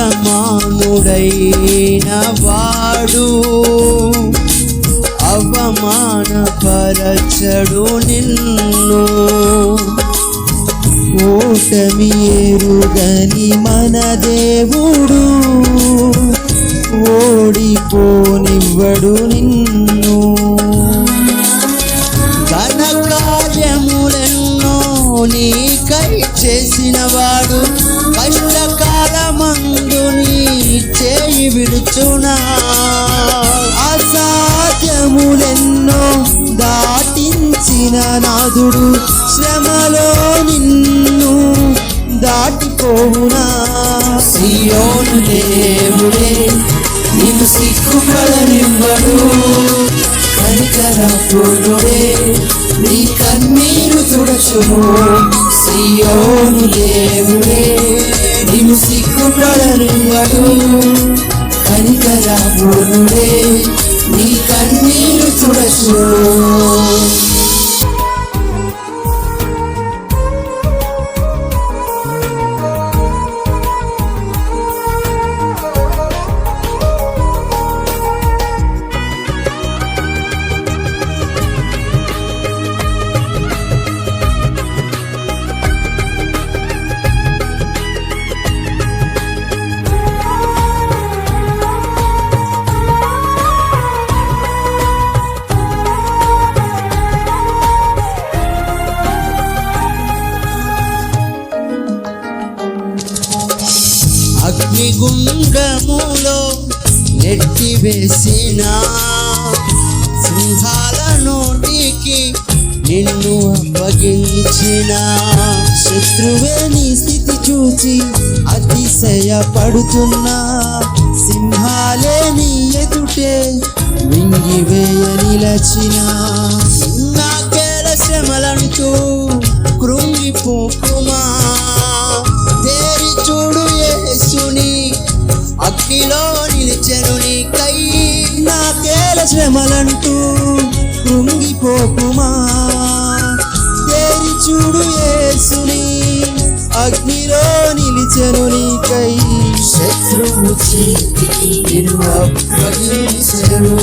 అసమానుడైన వాడు అవమానపరచడు నిన్ను. ఓటమి ఎరుగని మన దేవుడు ఓడిపోనివ్వడు నిన్ను. నాదుడు శ్రమలో నిన్ను దాటిపోవునా? సియోను దేవుడే నిన్ను సిగ్గుపడనివ్వడు. కనికరపుడే నీ కన్నీరు తుడచును సియోను దేవుడే నిన్ను సిగ్గుపడనివ్వడు. కనికరపుడే నీ కన్నీరు తుడచును అగ్నిగుండములో నెట్టివేసిన సింహాల నోటికి నిన్ను అప్పగించిన. శత్రువే నీ స్థితి చూచి అతిశయపడుతున్నా. సింహాలే నీ ఎదుటే వింగివేయ నిలచిన. నాకేల శ్రమలంటూ నీలో నిలిచెను నీ కై నాకేల శ్రమలంటూ కృంగిపోకుమా? తేరి చూడు యేసుని అగ్నిలో నిలిచెను నీ కై శత్రువు చేతికి నిన్ను అప్పగించెను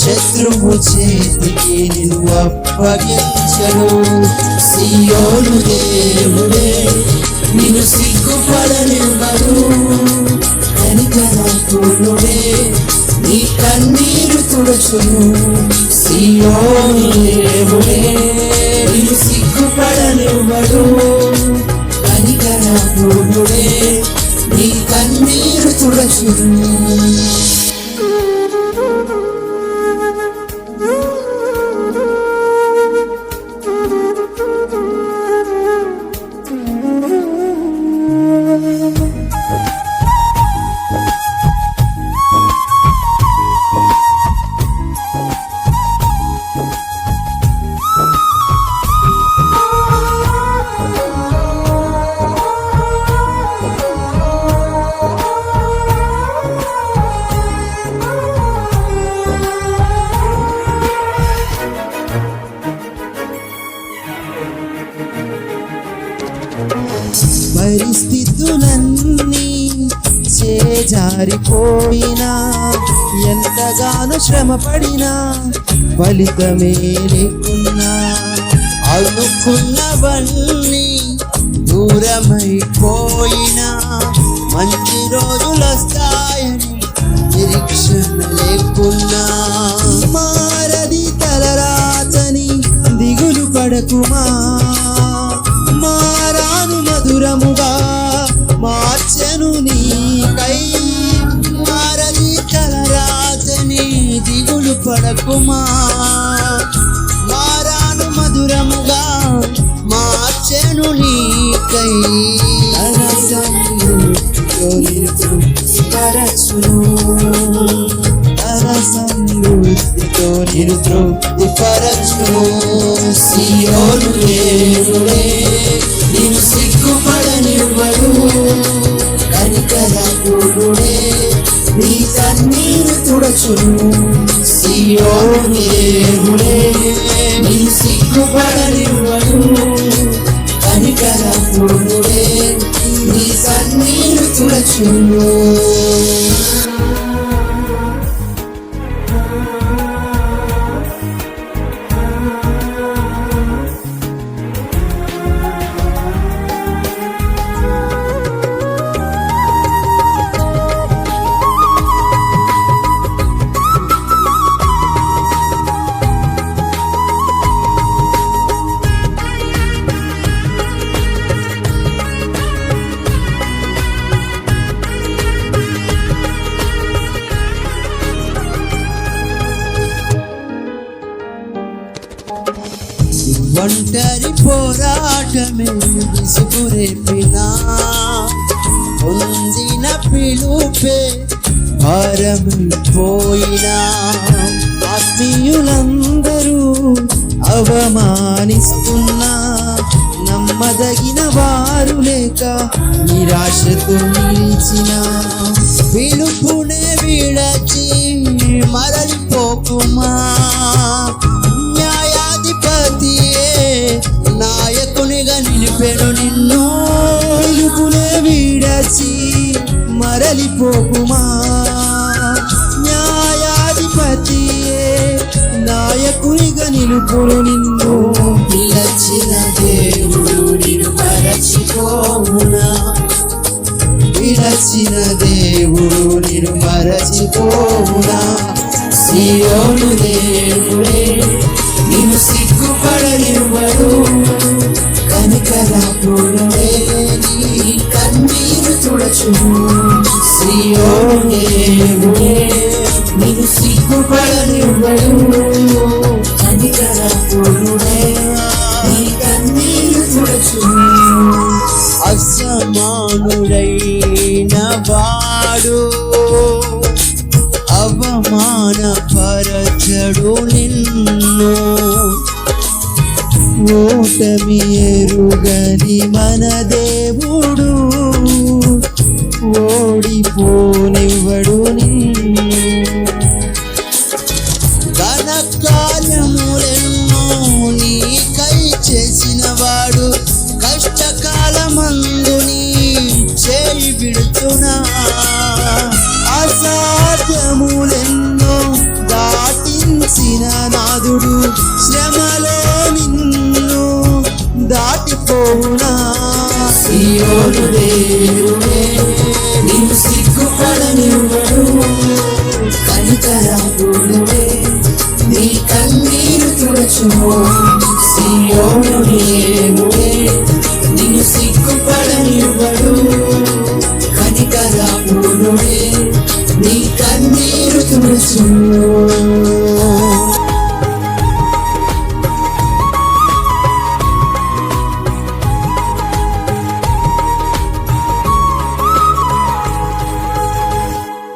శత్రువు చేతికి నిన్ను అప్పగించను సియోను దేవుడే నిన్ను సిగ్గుపడనివ్వడు కనికరపుడే నీ కన్నీరు తుడుచును. సియోను దేవుడే నిన్ను సిగ్గుపడనివ్వడు. కనికరపుడే నీ కన్నీరు తుడచును. పరిస్థితులన్నీ చేజారిపోయినా ఎంతగానో శ్రమపడినా ఫలితమే లేకున్నా అనుకున్నవన్నీ దూరమైపోయినా మంచి రోజులు వస్తాయని నిరీక్షణ లేకున్నా. మారది తలరాతని దిగులు పడకుమా? దిగులు పడకుమా? మారాను మధురముగా మార్చెను నీకై. తరసంలో పరచును తరసంలో నిరుతృప్తి పరచును సియోను దేవుడే నీ ఒంటరి పోరాటమే విసుగురేపినా పొందిన పిలుపే భారమైపోయినా ఆత్మీయులందరూ అవమానిస్తున్నా. నమ్మదగిన వారు లేక నిరాశతో నిలిచిన. పిలుపునే విడచి మరలిపోకుమా. మరలిపోకుమా న్యాయాధిపతియే నాయకునిగా నిలుపును నిన్ను. పిలచిన దేవుడు నిన్ను మరచిపోవునా? విడచిన దేవుడు నిన్ను మరచిపోవునా? సియోను దేవుడే నిన్ను సిగ్గుపడనివ్వడు. కనికర పూలే నీ కన్నీరు తుడచును సియోను దేవుడే సిగ్గుపడనివ్వడు కనికర నీ కన్నీరు తుడచును అసమానుడైన వాడు అవమానపరచడు నిన్ను. ఓటమి ఎరుగని మన దేవుడు. ఓడిపోనివ్వడు నిన్ను. కార్యములెన్నో నీకై చేసిన వాడు కష్టకాలమందు నీ చేయి విడుతున్నా. అసాధ్యములెన్నో దాటించిన నాదుడు శ్రమలో నిన్ను దాటిపోవునా. సియోను దేవుడే